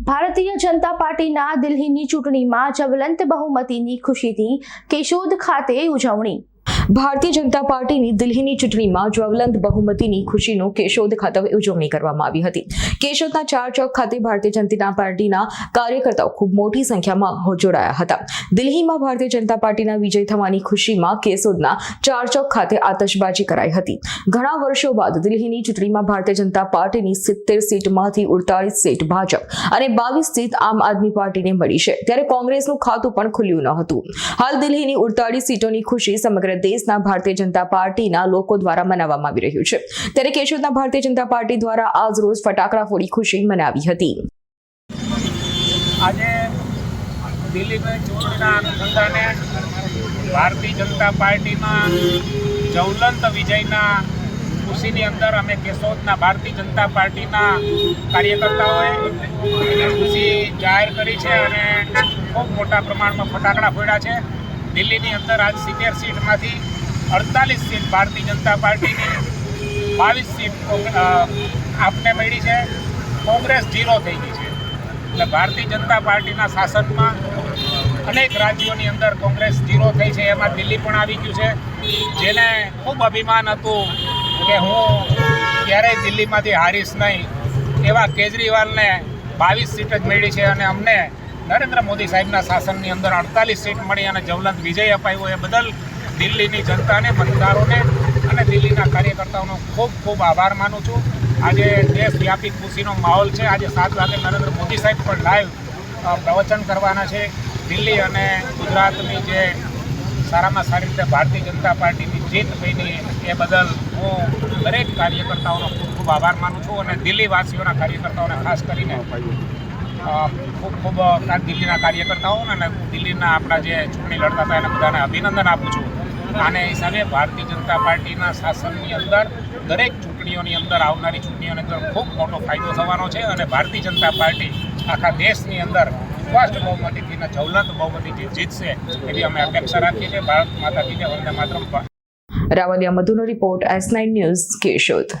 ભારતીય જનતા પાર્ટીના દિલ્હીની ચૂંટણીમાં જ્વલંત બહુમતીની ખુશીથી કેશોદ ખાતે ઉજવણી. ભારતીય જનતા પાર્ટીની દિલ્હીની ચૂંટણીમાં જ્વલંત બહુમતીની ખુશીનો કેશોદ ખાતે ઉજવણી કરવામાં આવી હતી. કેશોદના ચાર ચોક ખાતે ભારતીય જનતા પાર્ટીના કાર્યકર્તાઓ ખૂબ મોટી સંખ્યામાં જોડાયા હતા. દિલ્હીમાં ભારતીય જનતા પાર્ટીના વિજય થવાની ખુશીમાં કેશોદના ચાર ચોક ખાતે આતશબાજી કરાઈ હતી. ઘણા વર્ષો બાદ દિલ્હીની ચૂંટણીમાં ભારતીય જનતા પાર્ટીની સિત્તેર સીટમાંથી ઉડતાલીસ સીટ ભાજપ અને બાવીસ સીટ આમ આદમી પાર્ટીને મળી છે. ત્યારે કોંગ્રેસનું ખાતું પણ ખુલ્યું ન હતું. હાલ દિલ્હીની ઉડતાળીસ સીટોની ખુશી સમગ્ર દેશના ભારતીય જનતા પાર્ટીના લોકો દ્વારા મનાવવામાં આવી રહ્યું છે. ત્યારે કેશોદના ભારતીય જનતા પાર્ટી દ્વારા આજ રોજ ફટાકડા ફોડી ખુશી મનાવી હતી. આજે દિલ્હીની ચૂંટણીના ભારતીય જનતા પાર્ટીના જવલંત વિજયના ખુશીની અંદર અમે કેશોદના ભારતીય જનતા પાર્ટીના કાર્યકર્તાઓએ ખુશી જાહેર કરી છે અને ખૂબ મોટા પ્રમાણમાં ફટાકડા ફોડ્યા છે. દિલ્હીની અંદર આજ સિત્તેર સીટમાંથી અડતાલીસ સીટ ભારતીય જનતા પાર્ટીની બાવીસ સીટ આપને મળી છે. કોંગ્રેસ ઝીરો થઈ ગઈ છે. એટલે ભારતીય જનતા પાર્ટીના શાસનમાં અનેક રાજ્યોની અંદર કોંગ્રેસ ઝીરો થઈ છે. એમાં દિલ્હી પણ આવી ગયું છે. જેને ખૂબ અભિમાન હતું કે હું ક્યારેય દિલ્હીમાંથી હારીશ નહીં. એવા કેજરીવાલને બાવીસ સીટ જ મળી છે અને અમને નરેન્દ્ર મોદી સાહેબના શાસનની અંદર અડતાલીસ સીટ મળી અને જવલંત વિજય અપાયો. એ બદલ દિલ્હીની જનતાને મતદારોને અને દિલ્હીના કાર્યકર્તાઓનો ખૂબ ખૂબ આભાર માનું છું. આજે દેશવ્યાપી ખુશીનો માહોલ છે. આજે સાત વાગે નરેન્દ્ર મોદી સાહેબ પણ લાઈવ પ્રવચન કરવાના છે. દિલ્હી અને ગુજરાતની જે સારામાં સારી રીતે ભારતીય જનતા પાર્ટીની જીત બની એ બદલ હું દરેક કાર્યકર્તાઓનો ખૂબ ખૂબ આભાર માનું છું અને દિલ્હીવાસીઓના કાર્યકર્તાઓને ખાસ કરીને અ, ખૂબ ખૂબ દિલ્હીના કાર્યકર્તાઓને અને દિલ્હીના આપણા જે ચૂંટણી લડતા હતા એને બધાને અભિનંદન આપું છું. આને હિસાબે ભારતીય જનતા પાર્ટીના શાસનની અંદર, દરેક ચૂંટણીઓની અંદર, આવનારી ચૂંટણીઓની અંદર ખૂબ મોટો ફાયદો થવાનો છે અને ભારતીય જનતા પાર્ટી આખા દેશની અંદર સ્પષ્ટ બહુમતીથી અને જ્વલંત બહુમતીથી જીતશે એવી અમે અપેક્ષા રાખીએ છીએ. ભારત માતા કી જય. વંદે માતરમ. Ravaliya મધુનો report S nine news Keshod.